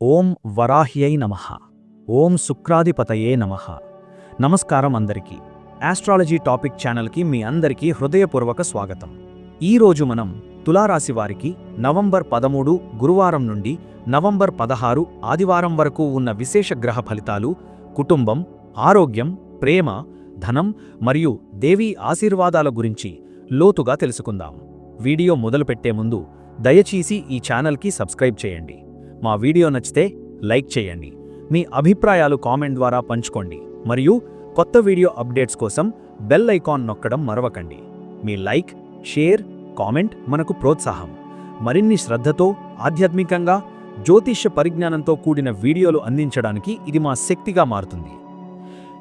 ఓం వరాహ్యై నమ. ఓం శుక్రాధిపతయే నమ. నమస్కారం అందరికీ. ఆస్ట్రాలజీ టాపిక్ ఛానల్కి మీ అందరికీ హృదయపూర్వక స్వాగతం. ఈరోజు మనం తులారాశి వారికి నవంబర్ పదమూడు గురువారం నుండి నవంబర్ పదహారు ఆదివారం వరకు ఉన్న విశేష గ్రహ ఫలితాలు కుటుంబం ఆరోగ్యం ప్రేమ ధనం మరియు దేవీ ఆశీర్వాదాల గురించి లోతుగా తెలుసుకుందాం. వీడియో మొదలుపెట్టే ముందు దయచేసి ఈ ఛానల్కి సబ్స్క్రైబ్ చేయండి. మా వీడియో నచ్చితే లైక్ చేయండి. మీ అభిప్రాయాలు కామెంట్ ద్వారా పంచుకోండి. మరియు కొత్త వీడియో అప్డేట్స్ కోసం బెల్ ఐకాన్ నొక్కడం మరవకండి. మీ లైక్ షేర్ కామెంట్ మనకు ప్రోత్సాహం. మరిన్ని శ్రద్ధతో ఆధ్యాత్మికంగా జ్యోతిష్య పరిజ్ఞానంతో కూడిన వీడియోలు అందించడానికి ఇది మా శక్తిగా మారుతుంది.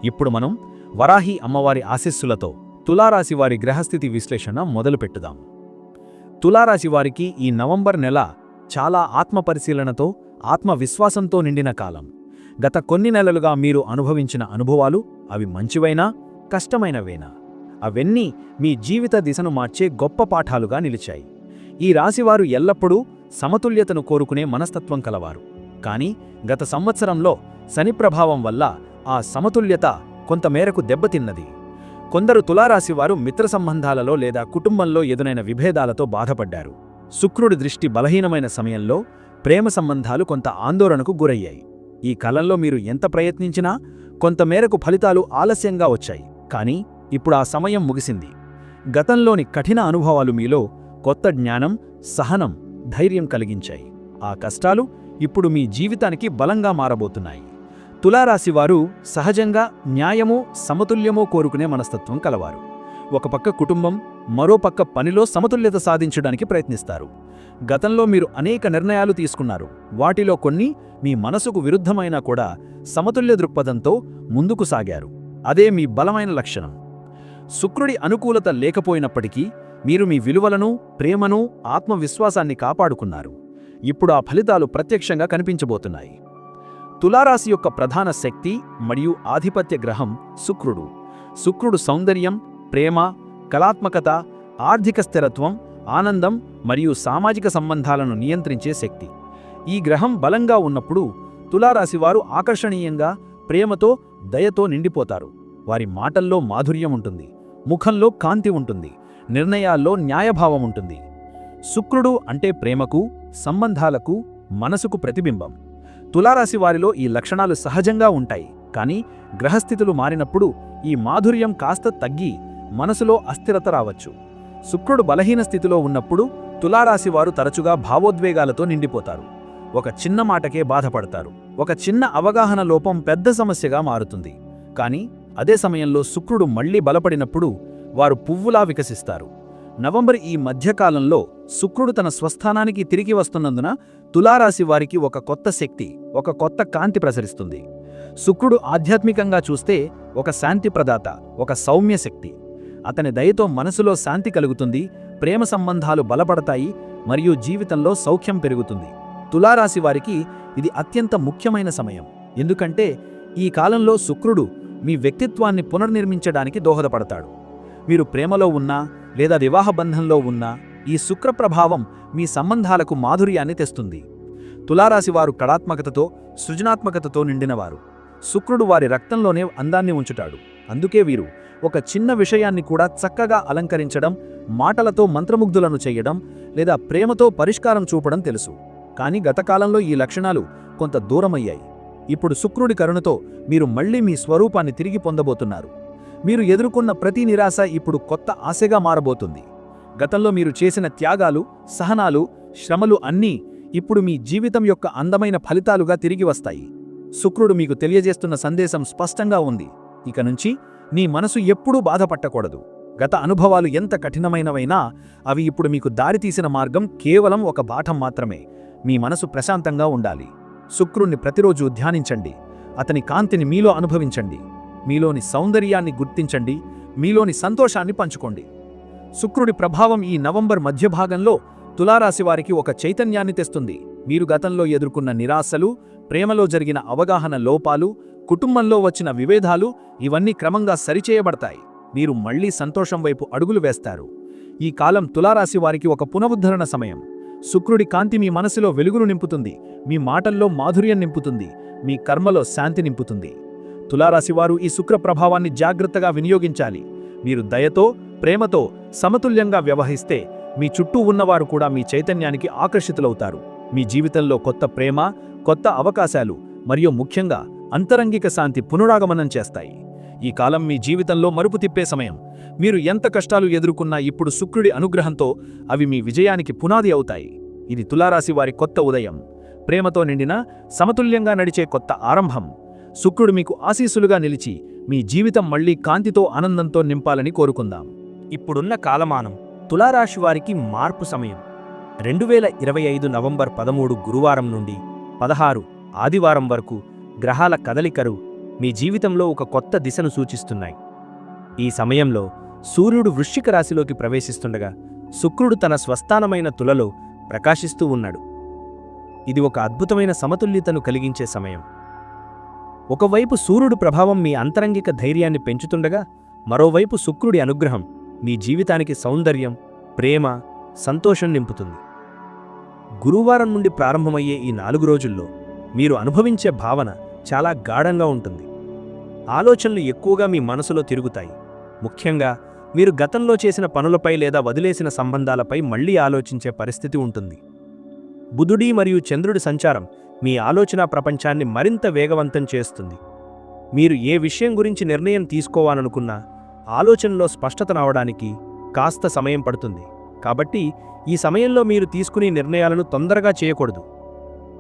ఇప్పుడు మనం వరాహి అమ్మవారి ఆశీస్సులతో తులారాశి వారి గ్రహస్థితి విశ్లేషణ మొదలుపెట్టుదాం. తులారాశి వారికి ఈ నవంబర్ నెల చాలా ఆత్మపరిశీలనతో ఆత్మవిశ్వాసంతో నిండిన కాలం. గత కొన్ని నెలలుగా మీరు అనుభవించిన అనుభవాలు అవి మంచివైనా కష్టమైనవేనా? అవన్నీ మీ జీవిత దిశను మార్చే గొప్ప పాఠాలుగా నిలిచాయి. ఈ రాశివారు ఎల్లప్పుడూ సమతుల్యతను కోరుకునే మనస్తత్వం కలవారు. కానీ గత సంవత్సరంలో శని ప్రభావం వల్ల ఆ సమతుల్యత కొంతమేరకు దెబ్బతిన్నది. కొందరు తులారాశివారు మిత్ర సంబంధాలలో లేదా కుటుంబంలో ఎదురైన విభేదాలతో బాధపడ్డారు. శుక్రుడి దృష్టి బలహీనమైన సమయంలో ప్రేమ సంబంధాలు కొంత ఆందోళనకు గురయ్యాయి. ఈ కాలంలో మీరు ఎంత ప్రయత్నించినా కొంతమేరకు ఫలితాలు ఆలస్యంగా వచ్చాయి. కానీ ఇప్పుడు ఆ సమయం ముగిసింది. గతంలోని కఠిన అనుభవాలు మీలో కొత్త జ్ఞానం సహనం ధైర్యం కలిగించాయి. ఆ కష్టాలు ఇప్పుడు మీ జీవితానికి బలంగా మారబోతున్నాయి. తులారాశివారు సహజంగా న్యాయమో సమతుల్యమో కోరుకునే మనస్తత్వం కలవారు. ఒకపక్క కుటుంబం మరోపక్క పనిలో సమతుల్యత సాధించడానికి ప్రయత్నిస్తారు. గతంలో మీరు అనేక నిర్ణయాలు తీసుకున్నారు. వాటిలో కొన్ని మీ మనసుకు విరుద్ధమైనా కూడా సమతుల్య దృక్పథంతో ముందుకు సాగారు. అదే మీ బలమైన లక్షణం. శుక్రుడి అనుకూలత లేకపోయినప్పటికీ మీరు మీ విలువలను ప్రేమను ఆత్మవిశ్వాసాన్ని కాపాడుకున్నారు. ఇప్పుడు ఆ ఫలితాలు ప్రత్యక్షంగా కనిపించబోతున్నాయి. తులారాశి యొక్క ప్రధాన శక్తి మరియు ఆధిపత్య గ్రహం శుక్రుడు. శుక్రుడు సౌందర్యం ప్రేమ కళాత్మకత ఆర్థిక స్థిరత్వం ఆనందం మరియు సామాజిక సంబంధాలను నియంత్రించే శక్తి. ఈ గ్రహం బలంగా ఉన్నప్పుడు తులారాశివారు ఆకర్షణీయంగా ప్రేమతో దయతో నిండిపోతారు. వారి మాటల్లో మాధుర్యం ఉంటుంది ముఖంలో కాంతి ఉంటుంది నిర్ణయాల్లో న్యాయభావం ఉంటుంది. శుక్రుడు అంటే ప్రేమకు సంబంధాలకు మనసుకు ప్రతిబింబం. తులారాశి వారిలో ఈ లక్షణాలు సహజంగా ఉంటాయి కానీ గ్రహస్థితులు మారినప్పుడు ఈ మాధుర్యం కాస్త తగ్గి మనసులో అస్థిరత రావచ్చు. శుక్రుడు బలహీన స్థితిలో ఉన్నప్పుడు తులారాశి వారు తరచుగా భావోద్వేగాలతో నిండిపోతారు. ఒక చిన్న మాటకే బాధపడతారు. ఒక చిన్న అవగాహన లోపం పెద్ద సమస్యగా మారుతుంది. కానీ అదే సమయంలో శుక్రుడు మళ్ళీ బలపడినప్పుడు వారు పువ్వులా వికసిస్తారు. నవంబర్ ఈ మధ్యకాలంలో శుక్రుడు తన స్వస్థానానికి తిరిగి వస్తున్నందున తులారాశి వారికి ఒక కొత్త శక్తి ఒక కొత్త కాంతి ప్రసరిస్తుంది. శుక్రుడు ఆధ్యాత్మికంగా చూస్తే ఒక శాంతి ప్రదాత ఒక సౌమ్య శక్తి. అతని దయతో మనసులో శాంతి కలుగుతుంది ప్రేమ సంబంధాలు బలపడతాయి మరియు జీవితంలో సౌఖ్యం పెరుగుతుంది. తులారాశి వారికి ఇది అత్యంత ముఖ్యమైన సమయం. ఎందుకంటే ఈ కాలంలో శుక్రుడు మీ వ్యక్తిత్వాన్ని పునర్నిర్మించడానికి దోహదపడతాడు. మీరు ప్రేమలో ఉన్నా లేదా వివాహ బంధంలో ఉన్నా ఈ శుక్ర ప్రభావం మీ సంబంధాలకు మాధుర్యాన్ని తెస్తుంది. తులారాశివారు కళాత్మకతతో సృజనాత్మకతతో నిండినవారు. శుక్రుడు వారి రక్తంలోనే అందాన్ని ఉంచుతాడు. అందుకే వీరు ఒక చిన్న విషయాన్ని కూడా చక్కగా అలంకరించడం మాటలతో మంత్రముగ్ధులను చేయడం లేదా ప్రేమతో పరిష్కారం చూపడం తెలుసు. కానీ గతకాలంలో ఈ లక్షణాలు కొంత దూరమయ్యాయి. ఇప్పుడు శుక్రుడి కరుణతో మీరు మళ్ళీ మీ స్వరూపాన్ని తిరిగి పొందబోతున్నారు. మీరు ఎదుర్కొన్న ప్రతి నిరాశ ఇప్పుడు కొత్త ఆశగా మారబోతుంది. గతంలో మీరు చేసిన త్యాగాలు సహనాలు శ్రమలు అన్నీ ఇప్పుడు మీ జీవితం యొక్క అందమైన ఫలితాలుగా తిరిగి వస్తాయి. శుక్రుడు మీకు తెలియజేస్తున్న సందేశం స్పష్టంగా ఉంది. ఇక నుంచి నీ మనసు ఎప్పుడూ బాధపట్టకూడదు. గత అనుభవాలు ఎంత కఠినమైనవైనా అవి ఇప్పుడు మీకు దారితీసిన మార్గం కేవలం ఒక బాఠం మాత్రమే. మీ మనసు ప్రశాంతంగా ఉండాలి. శుక్రుణ్ణి ప్రతిరోజు ధ్యానించండి. అతని కాంతిని మీలో అనుభవించండి. మీలోని సౌందర్యాన్ని గుర్తించండి. మీలోని సంతోషాన్ని పంచుకోండి. శుక్రుడి ప్రభావం ఈ నవంబర్ మధ్యభాగంలో తులారాశి వారికి ఒక చైతన్యాన్ని తెస్తుంది. మీరు గతంలో ఎదుర్కొన్న నిరాశలు ప్రేమలో జరిగిన అవగాహన లోపాలు కుటుంబంలో వచ్చిన విభేదాలు ఇవన్నీ క్రమంగా సరిచేయబడతాయి. మీరు మళ్ళీ సంతోషం వైపు అడుగులు వేస్తారు. ఈ కాలం తులారాశి వారికి ఒక పునరుద్ధరణ సమయం. శుక్రుడి కాంతి మీ మనసులో వెలుగును నింపుతుంది. మీ మాటల్లో మాధుర్యం నింపుతుంది. మీ కర్మలో శాంతి నింపుతుంది. తులారాశివారు ఈ శుక్ర ప్రభావాన్ని జాగ్రత్తగా వినియోగించాలి. మీరు దయతో ప్రేమతో సమతుల్యంగా వ్యవహరిస్తే మీ చుట్టూ ఉన్నవారు కూడా మీ చైతన్యానికి ఆకర్షితులవుతారు. మీ జీవితంలో కొత్త ప్రేమ కొత్త అవకాశాలు మరియు ముఖ్యంగా అంతరంగిక శాంతి పునరాగమనం చేస్తాయి. ఈ కాలం మీ జీవితంలో మరుపు తిప్పే సమయం. మీరు ఎంత కష్టాలు ఎదుర్కొన్నా ఇప్పుడు శుక్రుడి అనుగ్రహంతో అవి మీ విజయానికి పునాది అవుతాయి. ఇది తులారాశి వారి కొత్త ఉదయం. ప్రేమతో నిండిన సమతుల్యంగా నడిచే కొత్త ఆరంభం. శుక్రుడు మీకు ఆశీస్సులుగా నిలిచి మీ జీవితం మళ్ళీ కాంతితో ఆనందంతో నింపాలని కోరుకుందాం. ఇప్పుడున్న కాలమానం తులారాశి వారికి మార్పు సమయం. రెండు వేల ఇరవై ఐదు నవంబర్ పదమూడు గురువారం నుండి పదహారు ఆదివారం వరకు గ్రహాల కదలికరు మీ జీవితంలో ఒక కొత్త దిశను సూచిస్తున్నాయి. ఈ సమయంలో సూర్యుడు వృశ్చిక రాశిలోకి ప్రవేశిస్తుండగా శుక్రుడు తన స్వస్థానమైన తులలో ప్రకాశిస్తూ ఉన్నాడు. ఇది ఒక అద్భుతమైన సమతుల్యతను కలిగించే సమయం. ఒకవైపు సూర్యుడు ప్రభావం మీ అంతరంగిక ధైర్యాన్ని పెంచుతుండగా మరోవైపు శుక్రుడి అనుగ్రహం మీ జీవితానికి సౌందర్యం ప్రేమ సంతోషం నింపుతుంది. గురువారం నుండి ప్రారంభమయ్యే ఈ నాలుగు రోజుల్లో మీరు అనుభవించే భావన చాలా గాఢంగా ఉంటుంది. ఆలోచనలు ఎక్కువగా మీ మనసులో తిరుగుతాయి. ముఖ్యంగా మీరు గతంలో చేసిన పనులపై లేదా వదిలేసిన సంబంధాలపై మళ్ళీ ఆలోచించే పరిస్థితి ఉంటుంది. బుధుడి మరియు చంద్రుడి సంచారం మీ ఆలోచన ప్రపంచాన్ని మరింత వేగవంతం చేస్తుంది. మీరు ఏ విషయం గురించి నిర్ణయం తీసుకోవాలనుకున్నా ఆలోచనలో స్పష్టత రావడానికి కాస్త సమయం పడుతుంది. కాబట్టి ఈ సమయంలో మీరు తీసుకునే నిర్ణయాలను తొందరగా చేయకూడదు.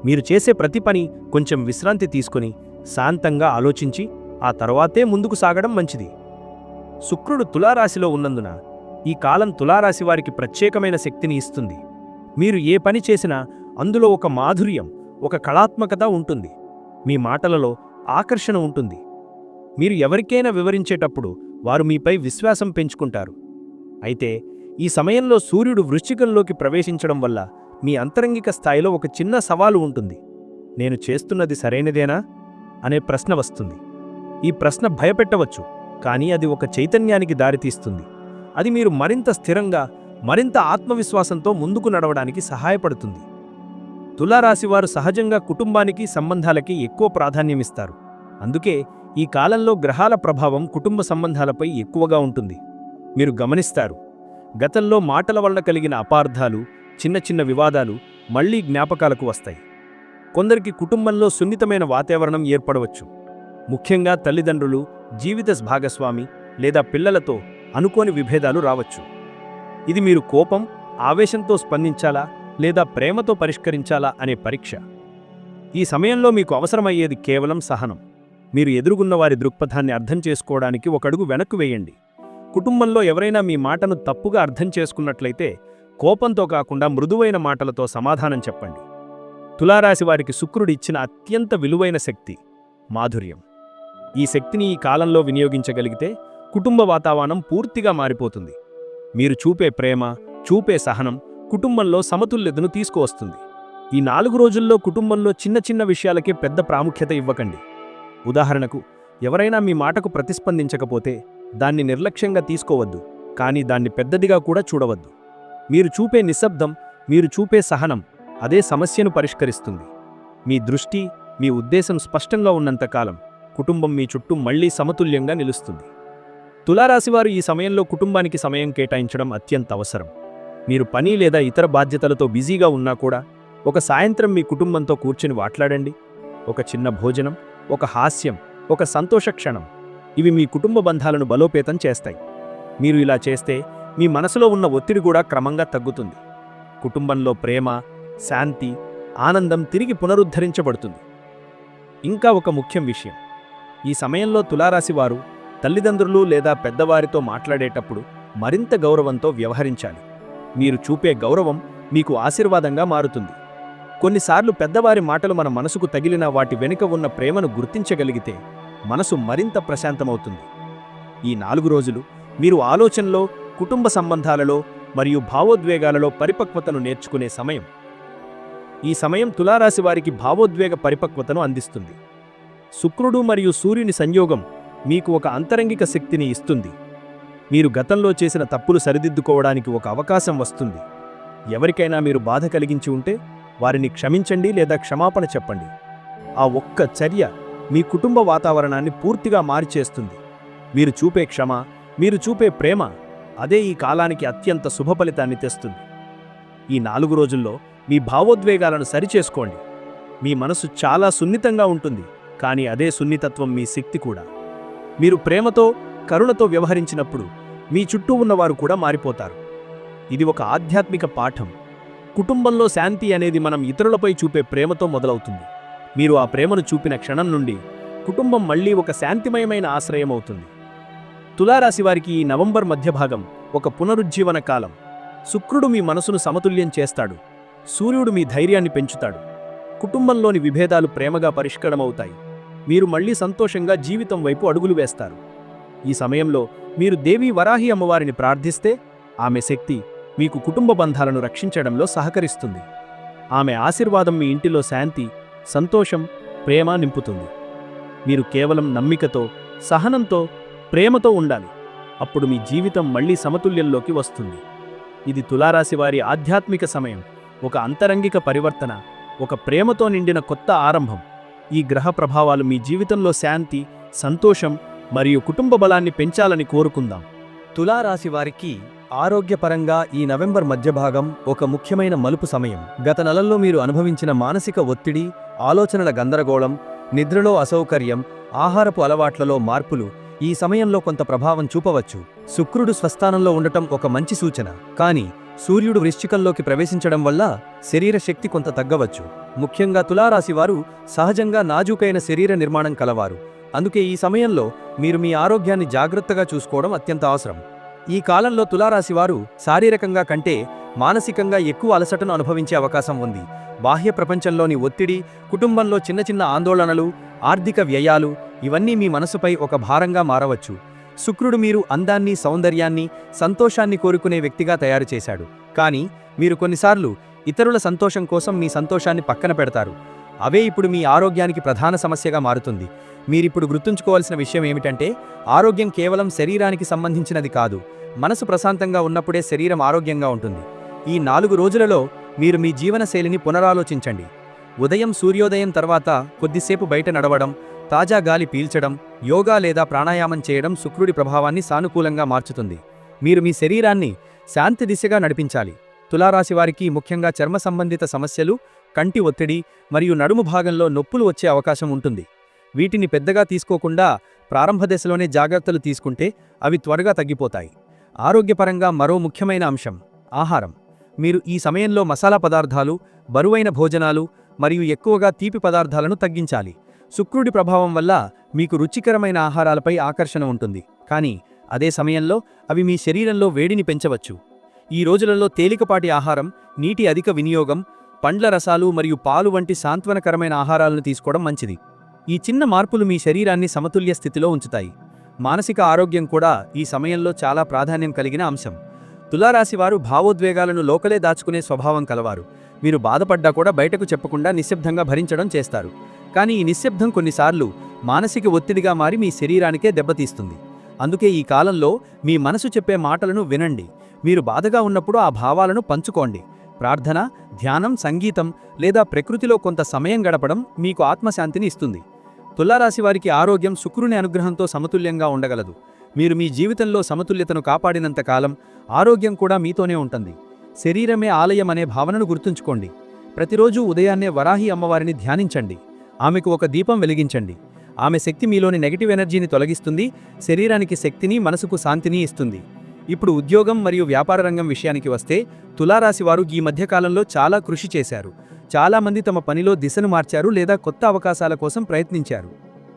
మీరు చేసే ప్రతి పని కొంచెం విశ్రాంతి తీసుకుని శాంతంగా ఆలోచించి ఆ తర్వాతే ముందుకు సాగడం మంచిది. శుక్రుడు తులారాశిలో ఉన్నందున ఈ కాలం తులారాశి వారికి ప్రత్యేకమైన శక్తిని ఇస్తుంది. మీరు ఏ పని చేసినా అందులో ఒక మాధుర్యం ఒక కళాత్మకత ఉంటుంది. మీ మాటలలో ఆకర్షణ ఉంటుంది. మీరు ఎవరికైనా వివరించేటప్పుడు వారు మీపై విశ్వాసం పెంచుకుంటారు. అయితే ఈ సమయంలో సూర్యుడు వృశ్చికంలోకి ప్రవేశించడం వల్ల మీ అంతరంగిక స్థాయిలో ఒక చిన్న సవాలు ఉంటుంది. నేను చేస్తున్నది సరైనదేనా? అనే ప్రశ్న వస్తుంది. ఈ ప్రశ్న భయపెట్టవచ్చు కానీ అది ఒక చైతన్యానికి దారితీస్తుంది అది మీరు మరింత స్థిరంగా మరింత ఆత్మవిశ్వాసంతో ముందుకు నడవడానికి సహాయపడుతుంది. తులారాశివారు సహజంగా కుటుంబానికి సంబంధాలకి ఎక్కువ ప్రాధాన్యమిస్తారు. అందుకే ఈ కాలంలో గ్రహాల ప్రభావం కుటుంబ సంబంధాలపై ఎక్కువగా ఉంటుంది. మీరు గమనిస్తారు గతంలో మాటల వల్ల కలిగిన అపార్థాలు చిన్న చిన్న వివాదాలు మళ్ళీ జ్ఞాపకాలకు వస్తాయి. కొందరికి కుటుంబంలో సున్నితమైన వాతావరణం ఏర్పడవచ్చు. ముఖ్యంగా తల్లిదండ్రులు జీవిత భాగస్వామి లేదా పిల్లలతో అనుకోని విభేదాలు రావచ్చు. ఇది మీరు కోపం ఆవేశంతో స్పందించాలా లేదా ప్రేమతో పరిష్కరించాలా అనే పరీక్ష. ఈ సమయంలో మీకు అవసరమయ్యేది కేవలం సహనం. మీరు ఎదురుగున్న వారి దృక్పథాన్ని అర్థం చేసుకోవడానికి ఒకడుగు వెనక్కు వేయండి. కుటుంబంలో ఎవరైనా మీ మాటను తప్పుగా అర్థం చేసుకున్నట్లయితే కోపంతో కాకుండా మృదువైన మాటలతో సమాధానం చెప్పండి. తులారాశి వారికి శుక్రుడు ఇచ్చిన అత్యంత విలువైన శక్తి మాధుర్యం. ఈ శక్తిని ఈ కాలంలో వినియోగించగలిగితే కుటుంబ వాతావరణం పూర్తిగా మారిపోతుంది. మీరు చూపే ప్రేమ చూపే సహనం కుటుంబంలో సమతుల్యతను తీసుకువస్తుంది. ఈ నాలుగు రోజుల్లో కుటుంబంలో చిన్న చిన్న విషయాలకే పెద్ద ప్రాముఖ్యత ఇవ్వకండి. ఉదాహరణకు ఎవరైనా మీ మాటకు ప్రతిస్పందించకపోతే దాన్ని నిర్లక్ష్యంగా తీసుకోవద్దు కానీ దాన్ని పెద్దదిగా కూడా చూడవద్దు. మీరు చూపే నిశ్శబ్దం మీరు చూపే సహనం అదే సమస్యను పరిష్కరిస్తుంది. మీ దృష్టి మీ ఉద్దేశం స్పష్టంగా ఉన్నంతకాలం కుటుంబం మీ చుట్టూ మళ్ళీ సమతుల్యంగా నిలుస్తుంది. తులారాశివారు ఈ సమయంలో కుటుంబానికి సమయం కేటాయించడం అత్యంత అవసరం. మీరు పని లేదా ఇతర బాధ్యతలతో బిజీగా ఉన్నా కూడా ఒక సాయంత్రం మీ కుటుంబంతో కూర్చుని మాట్లాడండి. ఒక చిన్న భోజనం ఒక హాస్యం ఒక సంతోష క్షణం ఇవి మీ కుటుంబ బంధాలను బలోపేతం చేస్తాయి. మీరు ఇలా చేస్తే మీ మనసులో ఉన్న ఒత్తిడి కూడా క్రమంగా తగ్గుతుంది. కుటుంబంలో ప్రేమ శాంతి ఆనందం తిరిగి పునరుద్ధరించబడుతుంది. ఇంకా ఒక ముఖ్యం విషయం. ఈ సమయంలో తులారాశి వారు తల్లిదండ్రులు లేదా పెద్దవారితో మాట్లాడేటప్పుడు మరింత గౌరవంతో వ్యవహరించాలి. మీరు చూపే గౌరవం మీకు ఆశీర్వాదంగా మారుతుంది. కొన్నిసార్లు పెద్దవారి మాటలు మన మనసుకు తగిలిన వాటి వెనుక ఉన్న ప్రేమను గుర్తించగలిగితే మనసు మరింత ప్రశాంతమవుతుంది. ఈ నాలుగు రోజులు మీరు ఆలోచనలో కుటుంబ సంబంధాలలో మరియు భావోద్వేగాలలో పరిపక్వతను నేర్చుకునే సమయం. ఈ సమయం తులారాశి వారికి భావోద్వేగ పరిపక్వతను అందిస్తుంది. శుక్రుడు మరియు సూర్యుని సంయోగం మీకు ఒక అంతరంగిక శక్తిని ఇస్తుంది. మీరు గతంలో చేసిన తప్పులు సరిదిద్దుకోవడానికి ఒక అవకాశం వస్తుంది. ఎవరికైనా మీరు బాధ కలిగించి ఉంటే వారిని క్షమించండి లేదా క్షమాపణ చెప్పండి. ఆ ఒక్క చర్య మీ కుటుంబ వాతావరణాన్ని పూర్తిగా మార్చేస్తుంది. మీరు చూపే క్షమ మీరు చూపే ప్రేమ అదే ఈ కాలానికి అత్యంత శుభ ఫలితాన్ని తెస్తుంది. ఈ నాలుగు రోజుల్లో మీ భావోద్వేగాలను సరిచేసుకోండి. మీ మనసు చాలా సున్నితంగా ఉంటుంది కానీ అదే సున్నితత్వం మీ శక్తి కూడా. మీరు ప్రేమతో కరుణతో వ్యవహరించినప్పుడు మీ చుట్టూ ఉన్నవారు కూడా మారిపోతారు. ఇది ఒక ఆధ్యాత్మిక పాఠం. కుటుంబంలో శాంతి అనేది మనం ఇతరులపై చూపే ప్రేమతో మొదలవుతుంది. మీరు ఆ ప్రేమను చూపిన క్షణం నుండి కుటుంబం మళ్ళీ ఒక శాంతిమయమైన ఆశ్రయం అవుతుంది. తులారాశి వారికి ఈ నవంబర్ మధ్యభాగం ఒక పునరుజ్జీవన కాలం. శుక్రుడు మీ మనసును సమతుల్యం చేస్తాడు. సూర్యుడు మీ ధైర్యాన్ని పెంచుతాడు. కుటుంబంలోని విభేదాలు ప్రేమగా పరిష్కారమవుతాయి. మీరు మళ్ళీ సంతోషంగా జీవితం వైపు అడుగులు వేస్తారు. ఈ సమయంలో మీరు దేవీ వరాహి అమ్మవారిని ప్రార్థిస్తే ఆమె శక్తి మీకు కుటుంబ బంధాలను రక్షించడంలో సహకరిస్తుంది. ఆమె ఆశీర్వాదం మీ ఇంటిలో శాంతి సంతోషం ప్రేమ నింపుతుంది. మీరు కేవలం నమ్మికతో సహనంతో ప్రేమతో ఉండాలి. అప్పుడు మీ జీవితం మళ్ళీ సమతుల్యంలోకి వస్తుంది. ఇది తులారాశి వారి ఆధ్యాత్మిక సమయం ఒక అంతరంగిక పరివర్తన ఒక ప్రేమతో నిండిన కొత్త ఆరంభం. ఈ గ్రహ ప్రభావాలు మీ జీవితంలో శాంతి సంతోషం మరియు కుటుంబ బలాన్ని పెంచాలని కోరుకుందాం. తులారాశి వారికి ఆరోగ్యపరంగా ఈ నవంబర్ మధ్యభాగం ఒక ముఖ్యమైన మలుపు సమయం. గత నెలల్లో మీరు అనుభవించిన మానసిక ఒత్తిడి ఆలోచనల గందరగోళం నిద్రలో అసౌకర్యం ఆహారపు అలవాట్లలో మార్పులు ఈ సమయంలో కొంత ప్రభావం చూపవచ్చు. శుక్రుడు స్వస్థానంలో ఉండటం ఒక మంచి సూచన. కానీ సూర్యుడు వృశ్చికంలోకి ప్రవేశించడం వల్ల శరీర శక్తి కొంత తగ్గవచ్చు. ముఖ్యంగా తులారాశివారు సహజంగా నాజూకైన శరీర నిర్మాణం కలవారు. అందుకే ఈ సమయంలో మీరు మీ ఆరోగ్యాన్ని జాగ్రత్తగా చూసుకోవడం అత్యంత అవసరం. ఈ కాలంలో తులారాశివారు శారీరకంగా కంటే మానసికంగా ఎక్కువ అలసటను అనుభవించే అవకాశం ఉంది. బాహ్య ప్రపంచంలోని ఒత్తిడి కుటుంబంలో చిన్న చిన్న ఆందోళనలు ఆర్థిక వ్యయాలు ఇవన్నీ మీ మనసుపై ఒక భారంగా మారవచ్చు. శుక్రుడు మీరు అందాన్ని సౌందర్యాన్ని సంతోషాన్ని కోరుకునే వ్యక్తిగా తయారు చేశాడు. కానీ మీరు కొన్నిసార్లు ఇతరుల సంతోషం కోసం మీ సంతోషాన్ని పక్కన పెడతారు. అవే ఇప్పుడు మీ ఆరోగ్యానికి ప్రధాన సమస్యగా మారుతుంది. మీరిప్పుడు గుర్తుంచుకోవాల్సిన విషయం ఏమిటంటే ఆరోగ్యం కేవలం శరీరానికి సంబంధించినది కాదు. మనసు ప్రశాంతంగా ఉన్నప్పుడే శరీరం ఆరోగ్యంగా ఉంటుంది. ఈ నాలుగు రోజులలో మీరు మీ జీవనశైలిని పునరాలోచించండి. ఉదయం సూర్యోదయం తర్వాత కొద్దిసేపు బయట నడవడం తాజా గాలి పీల్చడం యోగా లేదా ప్రాణాయామం చేయడం శుక్రుడి ప్రభావాన్ని సానుకూలంగా మార్చుతుంది. మీరు మీ శరీరాన్ని శాంతి దిశగా నడిపించాలి. తులారాశి వారికి ముఖ్యంగా చర్మ సంబంధిత సమస్యలు కంటి ఒత్తిడి మరియు నడుము భాగంలో నొప్పులు వచ్చే అవకాశం ఉంటుంది. వీటిని పెద్దగా తీసుకోకుండా ప్రారంభ దశలోనే జాగ్రత్తలు తీసుకుంటే అవి త్వరగా తగ్గిపోతాయి. ఆరోగ్యపరంగా మరో ముఖ్యమైన అంశం ఆహారం. మీరు ఈ సమయంలో మసాలా పదార్థాలు బరువైన భోజనాలు మరియు ఎక్కువగా తీపి పదార్థాలను తగ్గించాలి. శుక్రుడి ప్రభావం వల్ల మీకు రుచికరమైన ఆహారాలపై ఆకర్షణ ఉంటుంది. కానీ అదే సమయంలో అవి మీ శరీరంలో వేడిని పెంచవచ్చు. ఈ రోజులలో తేలికపాటి ఆహారం నీటి అధిక వినియోగం పండ్ల రసాలు మరియు పాలు వంటి సాంత్వనకరమైన ఆహారాలను తీసుకోవడం మంచిది. ఈ చిన్న మార్పులు మీ శరీరాన్ని సమతుల్య స్థితిలో ఉంచుతాయి. మానసిక ఆరోగ్యం కూడా ఈ సమయంలో చాలా ప్రాధాన్యం కలిగిన అంశం. తులారాశి వారు భావోద్వేగాలను లోకలే దాచుకునే స్వభావం కలవారు. మీరు బాధపడ్డా కూడా బయటకు చెప్పకుండా నిశ్శబ్దంగా భరించడం చేస్తారు. కానీ ఈ నిశ్శబ్దం కొన్నిసార్లు మానసిక ఒత్తిడిగా మారి మీ శరీరానికే దెబ్బతీస్తుంది. అందుకే ఈ కాలంలో మీ మనసు చెప్పే మాటలను వినండి. మీరు బాధగా ఉన్నప్పుడు ఆ భావాలను పంచుకోండి. ప్రార్థన ధ్యానం సంగీతం లేదా ప్రకృతిలో కొంత సమయం గడపడం మీకు ఆత్మశాంతిని ఇస్తుంది. తులారాశి వారికి ఆరోగ్యం శుక్రుని అనుగ్రహంతో సమతుల్యంగా ఉండగలదు. మీరు మీ జీవితంలో సమతుల్యతను కాపాడినంత కాలం ఆరోగ్యం కూడా మీతోనే ఉంటుంది. శరీరమే ఆలయం అనే భావనను గుర్తుంచుకోండి. ప్రతిరోజు ఉదయాన్నే వరాహి అమ్మవారిని ధ్యానించండి. ఆమెకు ఒక దీపం వెలిగించండి. ఆమె శక్తి మీలోని నెగటివ్ ఎనర్జీని తొలగిస్తుంది శరీరానికి శక్తిని మనసుకు శాంతిని ఇస్తుంది. ఇప్పుడు ఉద్యోగం మరియు వ్యాపార రంగం విషయానికి వస్తే తులారాశి వారు ఈ మధ్యకాలంలో చాలా కృషి చేశారు. చాలామంది తమ పనిలో దిశను మార్చారు లేదా కొత్త అవకాశాల కోసం ప్రయత్నించారు.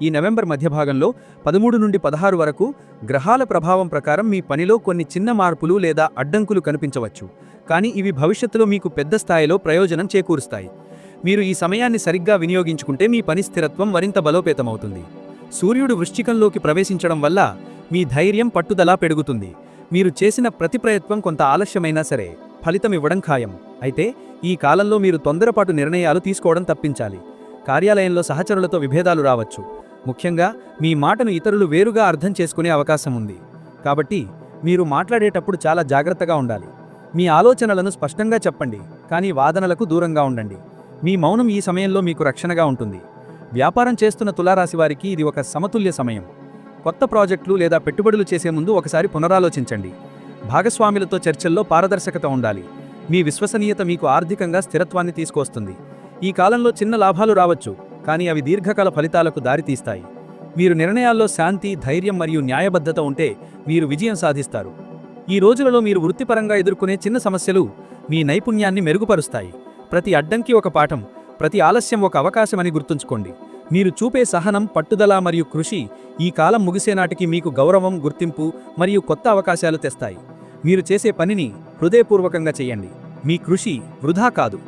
ఈ నవంబర్ మధ్యభాగంలో పదమూడు నుండి పదహారు వరకు గ్రహాల ప్రభావం ప్రకారం మీ పనిలో కొన్ని చిన్న మార్పులు లేదా అడ్డంకులు కనిపించవచ్చు. కానీ ఇవి భవిష్యత్తులో మీకు పెద్ద స్థాయిలో ప్రయోజనం చేకూరుస్తాయి. మీరు ఈ సమయాన్ని సరిగ్గా వినియోగించుకుంటే మీ పని స్థిరత్వం మరింత బలోపేతమవుతుంది. సూర్యుడు వృశ్చికంలోకి ప్రవేశించడం వల్ల మీ ధైర్యం పట్టుదల పెరుగుతుంది. మీరు చేసిన ప్రతి ప్రయత్నం కొంత ఆలస్యమైనా సరే ఫలితం ఇవ్వడం ఖాయం. అయితే ఈ కాలంలో మీరు తొందరపాటు నిర్ణయాలు తీసుకోవడం తప్పించాలి. కార్యాలయంలో సహచరులతో విభేదాలు రావచ్చు. ముఖ్యంగా మీ మాటను ఇతరులు వేరుగా అర్థం చేసుకునే అవకాశం ఉంది. కాబట్టి మీరు మాట్లాడేటప్పుడు చాలా జాగ్రత్తగా ఉండాలి. మీ ఆలోచనలను స్పష్టంగా చెప్పండి కానీ వాదనలకు దూరంగా ఉండండి. మీ మౌనం ఈ సమయంలో మీకు రక్షణగా ఉంటుంది. వ్యాపారం చేస్తున్న తులారాశి వారికి ఇది ఒక సమతుల్య సమయం. కొత్త ప్రాజెక్టులు లేదా పెట్టుబడులు చేసే ముందు ఒకసారి పునరాలోచించండి. భాగస్వాములతో చర్చల్లో పారదర్శకత ఉండాలి. మీ విశ్వసనీయత మీకు ఆర్థికంగా స్థిరత్వాన్ని తీసుకొస్తుంది. ఈ కాలంలో చిన్న లాభాలు రావచ్చు. కానీ అవి దీర్ఘకాల ఫలితాలకు దారితీస్తాయి మీరు నిర్ణయాల్లో శాంతి ధైర్యం మరియు న్యాయబద్ధత ఉంటే మీరు విజయం సాధిస్తారు. ఈ రోజులలో మీరు వృత్తిపరంగా ఎదుర్కొనే చిన్న సమస్యలు మీ నైపుణ్యాన్ని మెరుగుపరుస్తాయి. ప్రతి అడ్డంకి ఒక పాఠం ప్రతి ఆలస్యం ఒక అవకాశమని గుర్తుంచుకోండి. మీరు చూపే సహనం పట్టుదల మరియు కృషి ఈ కాలం ముగిసే నాటికి మీకు గౌరవం గుర్తింపు మరియు కొత్త అవకాశాలు తెస్తాయి. మీరు చేసే పనిని హృదయపూర్వకంగా చేయండి. మీ కృషి వృధా కాదు.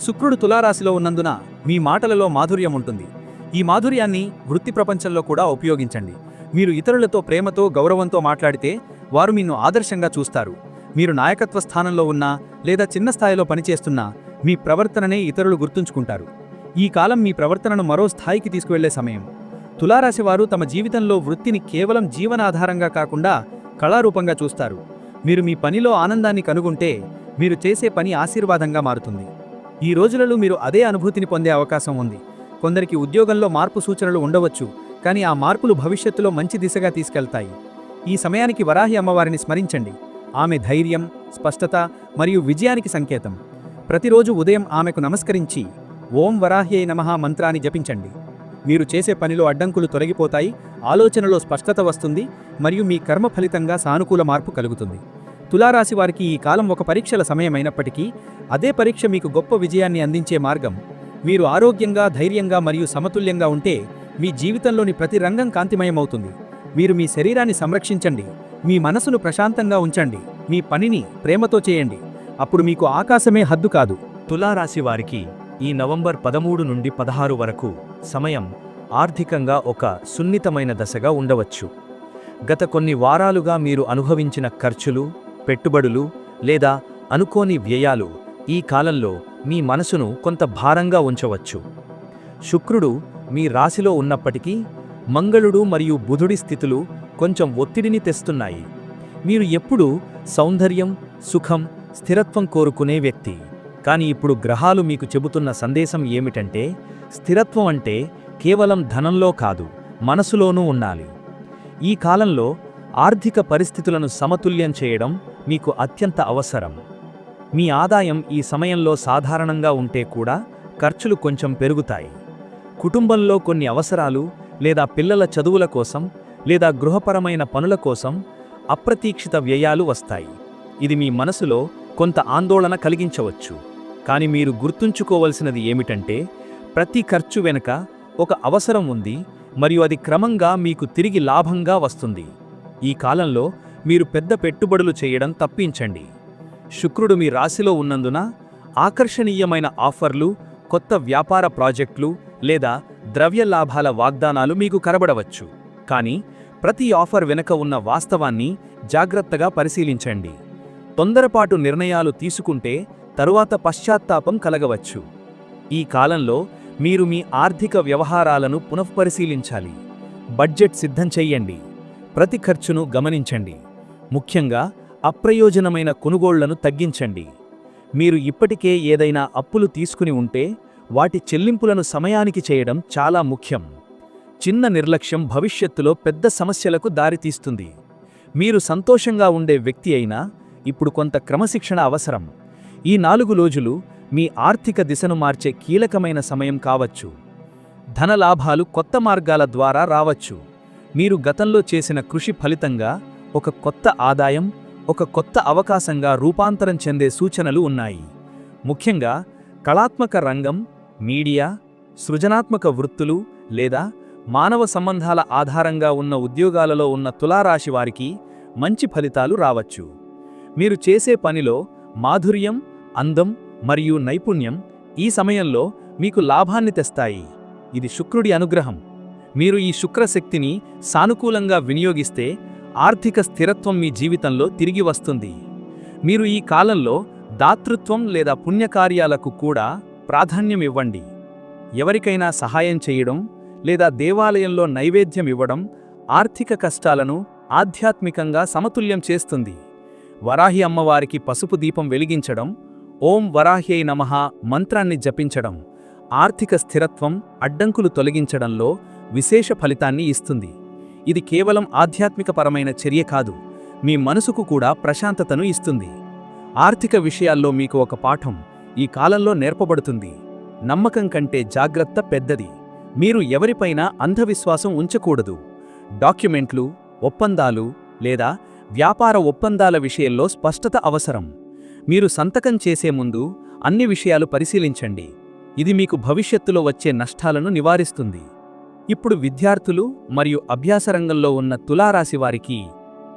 శుక్రుడు తులారాశిలో ఉన్నందున మీ మాటలలో మాధుర్యం ఉంటుంది ఈ మాధుర్యాన్ని వృత్తి ప్రపంచంలో కూడా ఉపయోగించండి. మీరు ఇతరులతో ప్రేమతో గౌరవంతో మాట్లాడితే వారు నిన్ను ఆదర్శంగా చూస్తారు. మీరు నాయకత్వ స్థానంలో ఉన్నా లేదా చిన్న స్థాయిలో పనిచేస్తున్నా మీ ప్రవర్తననే ఇతరులు గుర్తుంచుకుంటారు. ఈ కాలం మీ ప్రవర్తనను మరో స్థాయికి తీసుకువెళ్ళే సమయం. తులారాశి వారు తమ జీవితంలో వృత్తిని కేవలం జీవనాధారంగా కాకుండా కళారూపంగా చూస్తారు. మీరు మీ పనిలో ఆనందాన్ని కనుగొంటే మీరు చేసే పని ఆశీర్వాదంగా మారుతుంది. ఈ రోజులలో మీరు అదే అనుభూతిని పొందే అవకాశం ఉంది. కొందరికి ఉద్యోగంలో మార్పు సూచనలు ఉండవచ్చు కానీ ఆ మార్పులు భవిష్యత్తులో మంచి దిశగా తీసుకెళ్తాయి. ఈ సమయానికి వరాహి అమ్మవారిని స్మరించండి. ఆమె ధైర్యం స్పష్టత మరియు విజయానికి సంకేతం. ప్రతిరోజు ఉదయం ఆమెకు నమస్కరించి ఓం వరాహ్యై నమః మంత్రాన్ని జపించండి. మీరు చేసే పనిలో అడ్డంకులు తొలగిపోతాయి ఆలోచనలో స్పష్టత వస్తుంది మరియు మీ కర్మ ఫలితంగా సానుకూల మార్పు కలుగుతుంది. తులారాశి వారికి ఈ కాలం ఒక పరీక్షల సమయమైనప్పటికీ అదే పరీక్ష మీకు గొప్ప విజయాన్ని అందించే మార్గం. మీరు ఆరోగ్యంగా ధైర్యంగా మరియు సమతుల్యంగా ఉంటే మీ జీవితంలోని ప్రతి రంగం కాంతిమయమవుతుంది. మీరు మీ శరీరాన్ని సంరక్షించండి. మీ మనసును ప్రశాంతంగా ఉంచండి. మీ పనిని ప్రేమతో చేయండి. అప్పుడు మీకు ఆకాశమే హద్దు కాదు. తులారాశి వారికి ఈ నవంబర్ పదమూడు నుండి పదహారు వరకు సమయం ఆర్థికంగా ఒక సున్నితమైన దశగా ఉండవచ్చు. గత కొన్ని వారాలుగా మీరు అనుభవించిన ఖర్చులు పెట్టుబడులు లేదా అనుకోని వ్యయాలు ఈ కాలంలో మీ మనసును కొంత భారంగా ఉంచవచ్చు. శుక్రుడు మీ రాశిలో ఉన్నప్పటికీ మంగళుడు మరియు బుధుడి స్థితులు కొంచెం ఒత్తిడిని తెస్తున్నాయి. మీరు ఎప్పుడూ సౌందర్యం సుఖం స్థిరత్వం కోరుకునే వ్యక్తి. కానీ ఇప్పుడు గ్రహాలు మీకు చెబుతున్న సందేశం ఏమిటంటే స్థిరత్వం అంటే కేవలం ధనంలో కాదు మనసులోనూ ఉండాలి. ఈ కాలంలో ఆర్థిక పరిస్థితులను సమతుల్యం చేయడం మీకు అత్యంత అవసరం. మీ ఆదాయం ఈ సమయంలో సాధారణంగా ఉంటే కూడా ఖర్చులు కొంచెం పెరుగుతాయి. కుటుంబంలో కొన్ని అవసరాలు లేదా పిల్లల చదువుల కోసం లేదా గృహపరమైన పనుల కోసం అప్రతీక్షిత వ్యయాలు వస్తాయి. ఇది మీ మనసులో కొంత ఆందోళన కలిగించవచ్చు. కానీ మీరు గుర్తుంచుకోవలసినది ఏమిటంటే ప్రతి ఖర్చు వెనుక ఒక అవసరం ఉంది మరియు అది క్రమంగా మీకు తిరిగి లాభంగా వస్తుంది. ఈ కాలంలో మీరు పెద్ద పెట్టుబడులు చేయడం తప్పించండి. శుక్రుడు మీ రాశిలో ఉన్నందున ఆకర్షణీయమైన ఆఫర్లు కొత్త వ్యాపార ప్రాజెక్టులు లేదా ద్రవ్య లాభాల వాగ్దానాలు మీకు కనబడవచ్చు. కానీ ప్రతి ఆఫర్ వెనుక ఉన్న వాస్తవాన్ని జాగ్రత్తగా పరిశీలించండి. తొందరపాటు నిర్ణయాలు తీసుకుంటే తరువాత పశ్చాత్తాపం కలగవచ్చు. ఈ కాలంలో మీరు మీ ఆర్థిక వ్యవహారాలను పునఃపరిశీలించాలి. బడ్జెట్ సిద్ధం చెయ్యండి ప్రతి ఖర్చును గమనించండి. ముఖ్యంగా అప్రయోజనమైన కొనుగోళ్ళను తగ్గించండి. మీరు ఇప్పటికే ఏదైనా అప్పులు తీసుకుని ఉంటే వాటి చెల్లింపులను సమయానికి చేయడం చాలా ముఖ్యం. చిన్న నిర్లక్ష్యం భవిష్యత్తులో పెద్ద సమస్యలకు దారితీస్తుంది. మీరు సంతోషంగా ఉండే వ్యక్తి అయినా ఇప్పుడు కొంత క్రమశిక్షణ అవసరం. ఈ నాలుగు రోజులు మీ ఆర్థిక దిశను మార్చే కీలకమైన సమయం కావచ్చు. ధనలాభాలు కొత్త మార్గాల ద్వారా రావచ్చు. మీరు గతంలో చేసిన కృషి ఫలితంగా ఒక కొత్త ఆదాయం ఒక కొత్త అవకాశంగా రూపాంతరం చెందే సూచనలు ఉన్నాయి. ముఖ్యంగా కళాత్మక రంగం మీడియా సృజనాత్మక వృత్తులు లేదా మానవ సంబంధాల ఆధారంగా ఉన్న ఉద్యోగాలలో ఉన్న తులారాశి వారికి మంచి ఫలితాలు రావచ్చు. మీరు చేసే పనిలో మాధుర్యం అందం మరియు నైపుణ్యం ఈ సమయంలో మీకు లాభాన్ని తెస్తాయి. ఇది శుక్రుడి అనుగ్రహం. మీరు ఈ శుక్రశక్తిని సానుకూలంగా వినియోగిస్తే ఆర్థిక స్థిరత్వం మీ జీవితంలో తిరిగి వస్తుంది. మీరు ఈ కాలంలో దాతృత్వం లేదా పుణ్యకార్యాలకు కూడా ప్రాధాన్యం ఇవ్వండి. ఎవరికైనా సహాయం చేయడం లేదా దేవాలయంలో నైవేద్యం ఇవ్వడం ఆర్థిక కష్టాలను ఆధ్యాత్మికంగా సమతుల్యం చేస్తుంది. వరాహి అమ్మవారికి పసుపు దీపం వెలిగించడం ఓం వరాహ్యై నమః మంత్రాన్ని జపించడం ఆర్థిక స్థిరత్వం అడ్డంకులు తొలగించడంలో విశేష ఫలితాన్ని ఇస్తుంది. ఇది కేవలం ఆధ్యాత్మికపరమైన చర్య కాదు మీ మనసుకు కూడా ప్రశాంతతను ఇస్తుంది. ఆర్థిక విషయాల్లో మీకు ఒక పాఠం ఈ కాలంలో నేర్పబడుతుంది. నమ్మకం కంటే జాగ్రత్త పెద్దది. మీరు ఎవరిపైనా అంధవిశ్వాసం ఉంచకూడదు. డాక్యుమెంట్లు ఒప్పందాలు లేదా వ్యాపార ఒప్పందాల విషయంలో స్పష్టత అవసరం. మీరు సంతకం చేసే ముందు అన్ని విషయాలు పరిశీలించండి. ఇది మీకు భవిష్యత్తులో వచ్చే నష్టాలను నివారిస్తుంది. ఇప్పుడు విద్యార్థులు మరియు అభ్యాస రంగంలో ఉన్న తులారాశి వారికి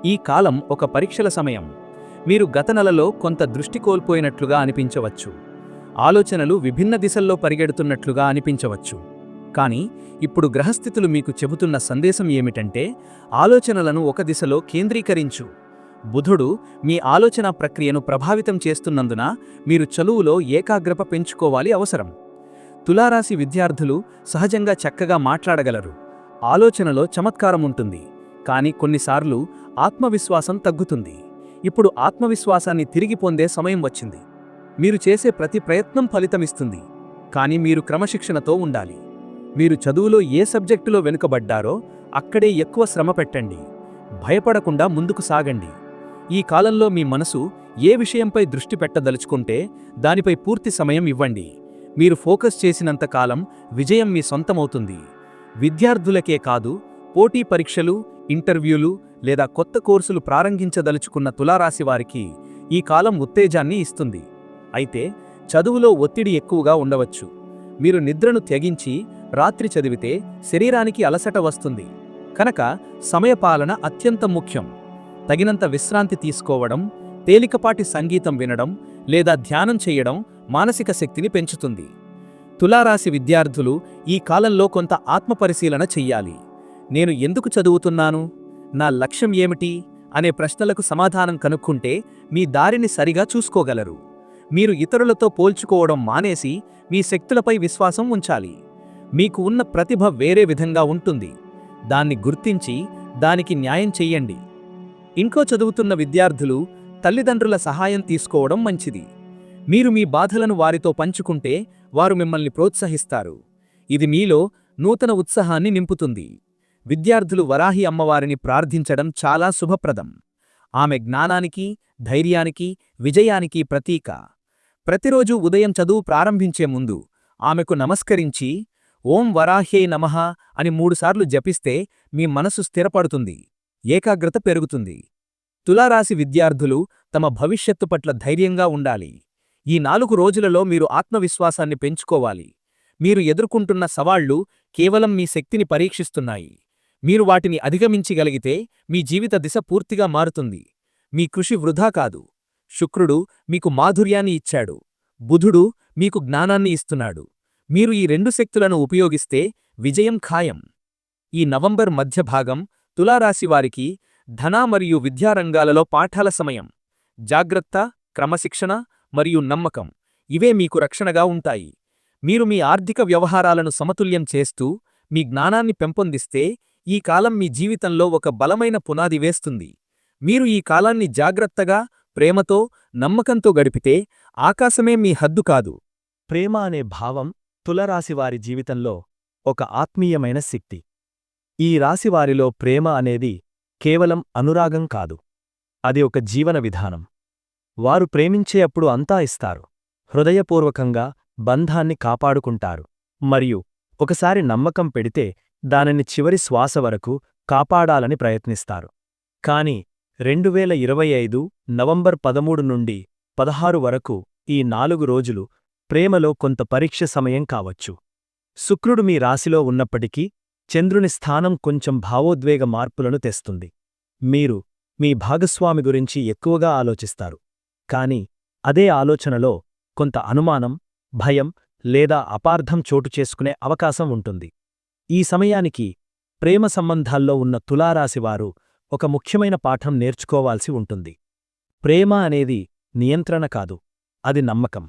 ఈ కాలం ఒక పరీక్షల సమయం. మీరు గత నెలలో కొంత దృష్టి కోల్పోయినట్లుగా అనిపించవచ్చు. ఆలోచనలు విభిన్న దిశల్లో పరిగెడుతున్నట్లుగా అనిపించవచ్చు. కానీ ఇప్పుడు గ్రహస్థితులు మీకు చెబుతున్న సందేశం ఏమిటంటే ఆలోచనలను ఒక దిశలో కేంద్రీకరించు. బుధుడు మీ ఆలోచన ప్రక్రియను ప్రభావితం చేస్తున్నందున మీరు చలువులో ఏకాగ్రత పెంచుకోవాలి అవసరం. తులారాశి విద్యార్థులు సహజంగా చక్కగా మాట్లాడగలరు. ఆలోచనలో చమత్కారం ఉంటుంది. కానీ కొన్నిసార్లు ఆత్మవిశ్వాసం తగ్గుతుంది. ఇప్పుడు ఆత్మవిశ్వాసాన్ని తిరిగి పొందే సమయం వచ్చింది. మీరు చేసే ప్రతి ప్రయత్నం ఫలితమిస్తుంది. కానీ మీరు క్రమశిక్షణతో ఉండాలి. మీరు చదువులో ఏ సబ్జెక్టులో వెనుకబడ్డారో అక్కడే ఎక్కువ శ్రమ పెట్టండి. భయపడకుండా ముందుకు సాగండి. ఈ కాలంలో మీ మనసు ఏ విషయంపై దృష్టి పెట్టదలుచుకుంటే దానిపై పూర్తి సమయం ఇవ్వండి. మీరు ఫోకస్ చేసినంత కాలం విజయం మీ సొంతమవుతుంది. విద్యార్థులకే కాదు పోటీ పరీక్షలు ఇంటర్వ్యూలు లేదా కొత్త కోర్సులు ప్రారంభించదలుచుకున్న తులారాశి వారికి ఈ కాలం ఉత్తేజాన్ని ఇస్తుంది. అయితే చదువులో ఒత్తిడి ఎక్కువగా ఉండవచ్చు. మీరు నిద్రను త్యగించి రాత్రి చదివితే శరీరానికి అలసట వస్తుంది. కనుక సమయపాలన అత్యంత ముఖ్యం. తగినంత విశ్రాంతి తీసుకోవడం తేలికపాటి సంగీతం వినడం లేదా ధ్యానం చేయడం మానసిక శక్తిని పెంచుతుంది. తులారాశి విద్యార్థులు ఈ కాలంలో కొంత ఆత్మపరిశీలన చెయ్యాలి. నేను ఎందుకు చదువుతున్నాను? నా లక్ష్యం ఏమిటి? అనే ప్రశ్నలకు సమాధానం కనుక్కుంటే మీ దారిని సరిగా చూసుకోగలరు. మీరు ఇతరులతో పోల్చుకోవడం మానేసి మీ శక్తులపై విశ్వాసం ఉంచాలి. మీకు ఉన్న ప్రతిభ వేరే విధంగా ఉంటుంది. దాన్ని గుర్తించి దానికి న్యాయం చెయ్యండి. ఇంకో చదువుతున్న విద్యార్థులు తల్లిదండ్రుల సహాయం తీసుకోవడం మంచిది. మీరు మీ బాధలను వారితో పంచుకుంటే వారు మిమ్మల్ని ప్రోత్సహిస్తారు. ఇది మీలో నూతన ఉత్సాహాన్ని నింపుతుంది. విద్యార్థులు వరాహి అమ్మవారిని ప్రార్థించడం చాలా శుభప్రదం. ఆమె జ్ఞానానికి ధైర్యానికి విజయానికి ప్రతీక. ప్రతిరోజు ఉదయం చదువు ప్రారంభించే ముందు ఆమెకు నమస్కరించి ఓం వరాహ్యే నమః అని మూడుసార్లు జపిస్తే మీ మనసు స్థిరపడుతుంది. ఏకాగ్రత పెరుగుతుంది. తులారాశి విద్యార్థులు తమ భవిష్యత్తు పట్ల ధైర్యంగా ఉండాలి. ఈ నాలుగు రోజులలో మీరు ఆత్మవిశ్వాసాన్ని పెంచుకోవాలి. మీరు ఎదుర్కొంటున్న సవాళ్ళు కేవలం మీ శక్తిని పరీక్షిస్తున్నాయి. మీరు వాటిని అధిగమించగలిగితే మీ జీవిత దిశ పూర్తిగా మారుతుంది. మీ కృషి వృధా కాదు. శుక్రుడు మీకు మాధుర్యాన్ని ఇచ్చాడు. బుధుడు మీకు జ్ఞానాన్ని ఇస్తున్నాడు. మీరు ఈ రెండు శక్తులను ఉపయోగిస్తే విజయం ఖాయం. ఈ నవంబర్ మధ్య భాగం తులారాశివారికి ధన మరియు విద్యారంగాలలో పాఠాల సమయం. జాగ్రత్త క్రమశిక్షణ మరియు నమ్మకం ఇవే మీకు రక్షణగా ఉంటాయి. మీరు మీ ఆర్థిక వ్యవహారాలను సమతుల్యం చేస్తూ మీ జ్ఞానాన్ని పెంపొందిస్తే ఈ కాలం మీ జీవితంలో ఒక బలమైన పునాది వేస్తుంది. మీరు ఈ కాలాన్ని జాగ్రత్తగా ప్రేమతో నమ్మకంతో గడిపితే ఆకాశమే మీ హద్దు కాదు. ప్రేమ అనే భావం తులరాశివారి జీవితంలో ఒక ఆత్మీయమైన శక్తి. ఈ రాశివారిలో ప్రేమ అనేది కేవలం అనురాగం కాదు. అది ఒక జీవన విధానం. వారు ప్రేమించే అప్పుడు అంతా ఇస్తారు. హృదయపూర్వకంగా బంధాన్ని కాపాడుకుంటారు. మరియు ఒకసారి నమ్మకం పెడితే దానిని చివరి శ్వాస వరకు కాపాడాలని ప్రయత్నిస్తారు. కాని రెండువేల ఇరవై ఐదు నవంబర్ పదమూడు నుండి పదహారు వరకు ఈ నాలుగు రోజులు ప్రేమలో కొంత పరీక్ష సమయం కావచ్చు. శుక్రుడు మీ రాశిలో ఉన్నప్పటికీ చంద్రుని స్థానం కొంచెం భావోద్వేగ మార్పులను తెస్తుంది. మీరు మీ భాగస్వామి గురించి ఎక్కువగా ఆలోచిస్తారు. కాని అదే ఆలోచనలో కొంత అనుమానం భయం లేదా అపార్థం చోటు చేసుకునే అవకాశం ఉంటుంది. ఈ సమయానికి ప్రేమ సంబంధాల్లో ఉన్న తులారాశివారు ఒక ముఖ్యమైన పాఠం నేర్చుకోవాల్సి ఉంటుంది. ప్రేమ అనేది నియంత్రణ కాదు అది నమ్మకం.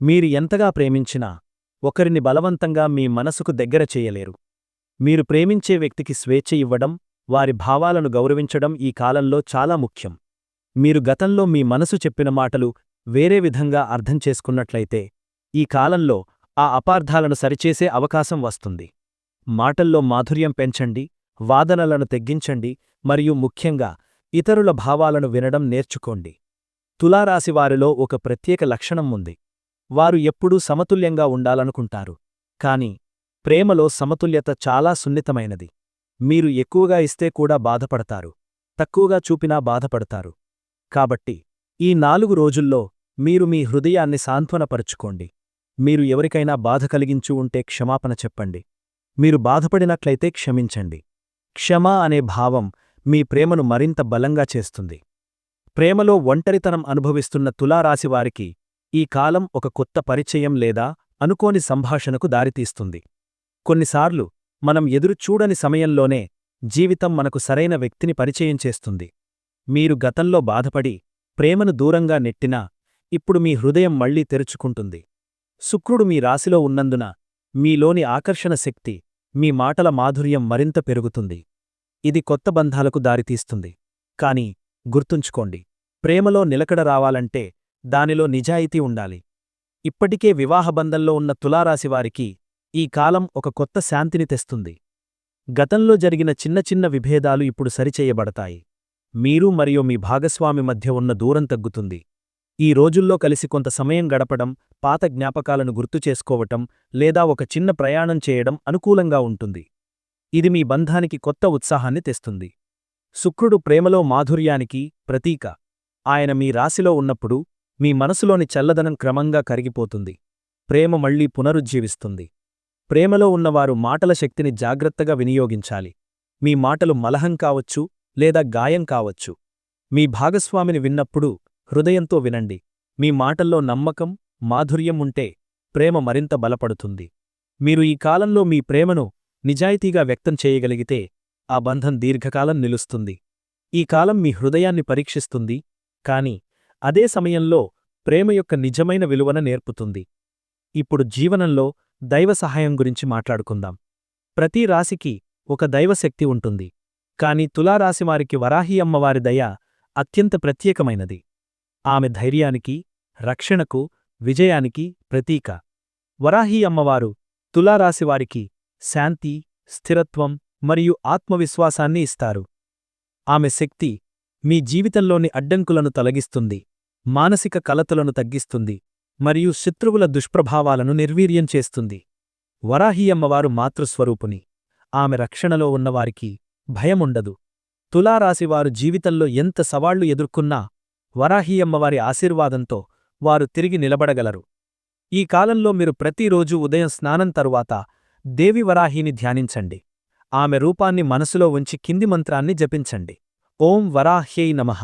మీరు ఎంతగా ప్రేమించినా ఒకరిని బలవంతంగా మీ మనసుకు దగ్గర చేయలేరు. మీరు ప్రేమించే వ్యక్తికి స్వేచ్ఛ ఇవ్వడం వారి భావాలను గౌరవించడం ఈ కాలంలో చాలా ముఖ్యం. మీరు గతంలో మీ మనసు చెప్పిన మాటలు వేరే విధంగా అర్థం చేసుకున్నట్లయితే ఈ కాలంలో ఆ అపార్థాలను సరిచేసే అవకాశం వస్తుంది. మాటల్లో మాధుర్యం పెంచండి వాదనలను తెగ్గించండి మరియు ముఖ్యంగా ఇతరుల భావాలను వినడం నేర్చుకోండి. తులారాశివారిలో ఒక ప్రత్యేక లక్షణం ఉంది. వారు ఎప్పుడూ సమతుల్యంగా ఉండాలనుకుంటారు. కాని ప్రేమలో సమతుల్యత చాలా సున్నితమైనది. మీరు ఎక్కువగా ఇస్తే కూడా బాధపడతారు. తక్కువగా చూపినా బాధపడతారు. కాబట్టి ఈ నాలుగు రోజుల్లో మీరు మీ హృదయాన్ని సాంత్వనపరుచుకోండి. మీరు ఎవరికైనా బాధ కలిగించు ఉంటే క్షమాపణ చెప్పండి. మీరు బాధపడినట్లయితే క్షమించండి. క్షమ అనే భావం మీ ప్రేమను మరింత బలంగా చేస్తుంది. ప్రేమలో ఒంటరితనం అనుభవిస్తున్న తులారాశివారికి ఈ కాలం ఒక కొత్త పరిచయం లేదా అనుకోని సంభాషణకు దారితీస్తుంది. కొన్నిసార్లు మనం ఎదురుచూడని సమయంలోనే జీవితం మనకు సరైన వ్యక్తిని పరిచయం చేస్తుంది. మీరు గతంలో బాధపడి ప్రేమను దూరంగా నెట్టినా ఇప్పుడు మీ హృదయం మళ్ళీ తెరుచుకుంటుంది. శుక్రుడు మీ రాశిలో ఉన్నందున మీలోని ఆకర్షణ శక్తి మీ మాటల మాధుర్యం మరింత పెరుగుతుంది. ఇది కొత్త బంధాలకు దారితీస్తుంది. కాని గుర్తుంచుకోండి ప్రేమలో నిలకడ రావాలంటే దానిలో నిజాయితీ ఉండాలి. ఇప్పటికే వివాహబంధంలో ఉన్న తులారాశివారికి ఈ కాలం ఒక కొత్త శాంతిని తెస్తుంది. గతంలో జరిగిన చిన్న చిన్న విభేదాలు ఇప్పుడు సరిచేయబడతాయి. మీరు మరియు మీ భాగస్వామి మధ్య ఉన్న దూరం తగ్గుతుంది. ఈ రోజుల్లో కలిసి కొంత సమయం గడపడం పాత జ్ఞాపకాలను గుర్తు చేసుకోవటం లేదా ఒక చిన్న ప్రయాణం చేయడం అనుకూలంగా ఉంటుంది. ఇది మీ బంధానికి కొత్త ఉత్సాహాన్ని తెస్తుంది. శుక్రుడు ప్రేమలో మాధుర్యానికి ప్రతీక. ఆయన మీ రాశిలో ఉన్నప్పుడు మీ మనసులోని చల్లదనం క్రమంగా కరిగిపోతుంది. ప్రేమ మళ్ళీ పునరుజ్జీవిస్తుంది. ప్రేమలో ఉన్నవారు మాటల శక్తిని జాగ్రత్తగా వినియోగించాలి. మీ మాటలు మలహం కావచ్చు లేదా గాయం కావచ్చు. మీ భాగస్వామిని విన్నప్పుడు హృదయంతో వినండి. మీ మాటల్లో నమ్మకం మాధుర్యం ఉంటే ప్రేమ మరింత బలపడుతుంది. మీరు ఈ కాలంలో మీ ప్రేమను నిజాయితీగా వ్యక్తం చేయగలిగితే ఆ బంధం దీర్ఘకాలం నిలుస్తుంది. ఈ కాలం మీ హృదయాన్ని పరీక్షిస్తుంది కాని అదే సమయంలో ప్రేమ యొక్క నిజమైన విలువన నేర్పుతుంది. ఇప్పుడు జీవనంలో దైవ సహాయం గురించి మాట్లాడుకుందాం. ప్రతి రాశికి ఒక దైవశక్తి ఉంటుంది. కాని తులారాశివారికి వరాహి అమ్మవారి దయ అత్యంత ప్రత్యేకమైనది. ఆమె ధైర్యానికి రక్షణకు విజయానికి ప్రతీక. వరాహి అమ్మవారు తులారాశివారికి శాంతి స్థిరత్వం మరియు ఆత్మవిశ్వాసాన్ని ఇస్తారు. ఆమె శక్తి మీ జీవితంలోని అడ్డంకులను తొలగిస్తుంది మానసిక కలతలను తగ్గిస్తుంది మరియు శత్రువుల దుష్ప్రభావాలను నిర్వీర్యం చేస్తుంది. వరాహీయమ్మవారు మాతృస్వరూపుని. ఆమె రక్షణలో ఉన్నవారికి భయముండదు. తులారాశివారు జీవితంలో ఎంత సవాళ్ళు ఎదుర్కొన్నా వరాహీయమ్మవారి ఆశీర్వాదంతో వారు తిరిగి నిలబడగలరు. ఈ కాలంలో మీరు ప్రతిరోజూ ఉదయం స్నానం తరువాత దేవి వరాహీని ధ్యానించండి. ఆమె రూపాన్ని మనసులో ఉంచి కింది మంత్రాన్ని జపించండి. ఓం వరాహ్యై నమః.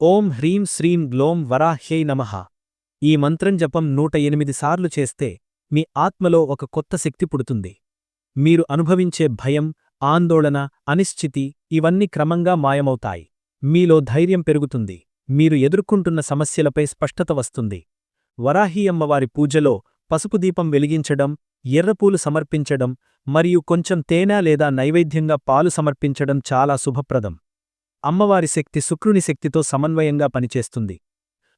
ఓం హ్రీం శ్రీం గ్లోం వరాహ్యై నమః. ఈ మంత్రం జపం నూట ఎనిమిది సార్లు చేస్తే మీ ఆత్మలో ఒక కొత్త శక్తి పుడుతుంది. మీరు అనుభవించే భయం ఆందోళన అనిశ్చితి ఇవన్నీ క్రమంగా మాయమవుతాయి. మీలో ధైర్యం పెరుగుతుంది. మీరు ఎదుర్కొంటున్న సమస్యలపై స్పష్టత వస్తుంది. వరాహీయమ్మవారి పూజలో పసుపు దీపం వెలిగించడం ఎర్రపూలు సమర్పించడం మరియు కొంచెం తేనె లేదా నైవేద్యంగా పాలు సమర్పించడం చాలా శుభప్రదం. అమ్మవారి శక్తి శుక్రుని శక్తితో సమన్వయంగా పనిచేస్తుంది.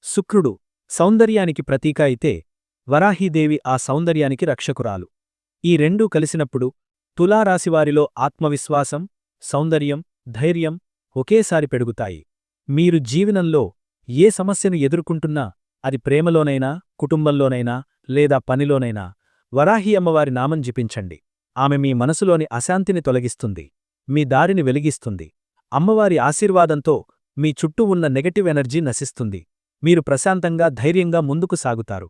శుక్రుడు సౌందర్యానికి ప్రతీక అయితే వరాహీదేవి ఆ సౌందర్యానికి రక్షకురాలు. ఈ రెండూ కలిసినప్పుడు తులారాశివారిలో ఆత్మవిశ్వాసం సౌందర్యం ధైర్యం ఒకేసారి పెరుగుతాయి. మీరు జీవనంలో ఏ సమస్యను ఎదుర్కొంటున్నా అది ప్రేమలోనైనా కుటుంబంలోనైనా లేదా పనిలోనైనా వరాహి అమ్మవారి నామం జపించండి. ఆమె మీ మనసులోని అశాంతిని తొలగిస్తుంది. మీ దారిని వెలిగిస్తుంది. అమ్మవారి ఆశీర్వాదంతో మీ చుట్టూ ఉన్న నెగటివ్ ఎనర్జీ నశిస్తుంది. మీరు ప్రశాంతంగా ధైర్యంగా ముందుకు సాగుతారు.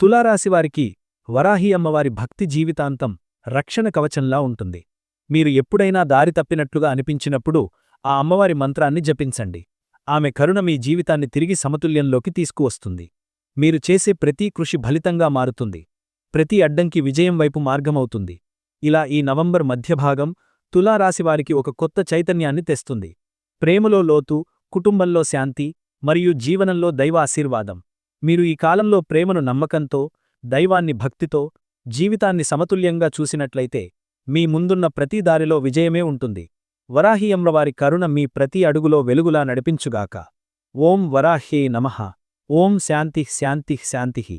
తులారాశివారికి వరాహి అమ్మవారి భక్తి జీవితాంతం రక్షణ కవచంలా ఉంటుంది. మీరు ఎప్పుడైనా దారి తప్పినట్లుగా అనిపించినప్పుడు ఆ అమ్మవారి మంత్రాన్ని జపించండి. ఆమె కరుణ మీ జీవితాన్ని తిరిగి సమతుల్యంలోకి తీసుకువస్తుంది. మీరు చేసే ప్రతి కృషి ఫలితంగా మారుతుంది. ప్రతి అడ్డంకి విజయం వైపు మార్గమవుతుంది. ఇలా ఈ నవంబర్ మధ్యభాగం తులారాశివారికి ఒక కొత్త చైతన్యాన్ని తెస్తుంది. ప్రేమలో లోతు కుటుంబంలో శాంతి మరియు జీవనంలో దైవ ఆశీర్వాదం. మీరు ఈ కాలంలో ప్రేమను నమ్మకంతో దైవాన్ని భక్తితో జీవితాన్ని సమతుల్యంగా చూసినట్లయితే మీ ముందున్న ప్రతి దారిలో విజయమే ఉంటుంది. వరాహి అమ్రవారి కరుణ మీ ప్రతి అడుగులో వెలుగులా నడిపించుగాక. ఓం వరాహ్యే నమః. ఓం శాంతి శాంతి శాంతి.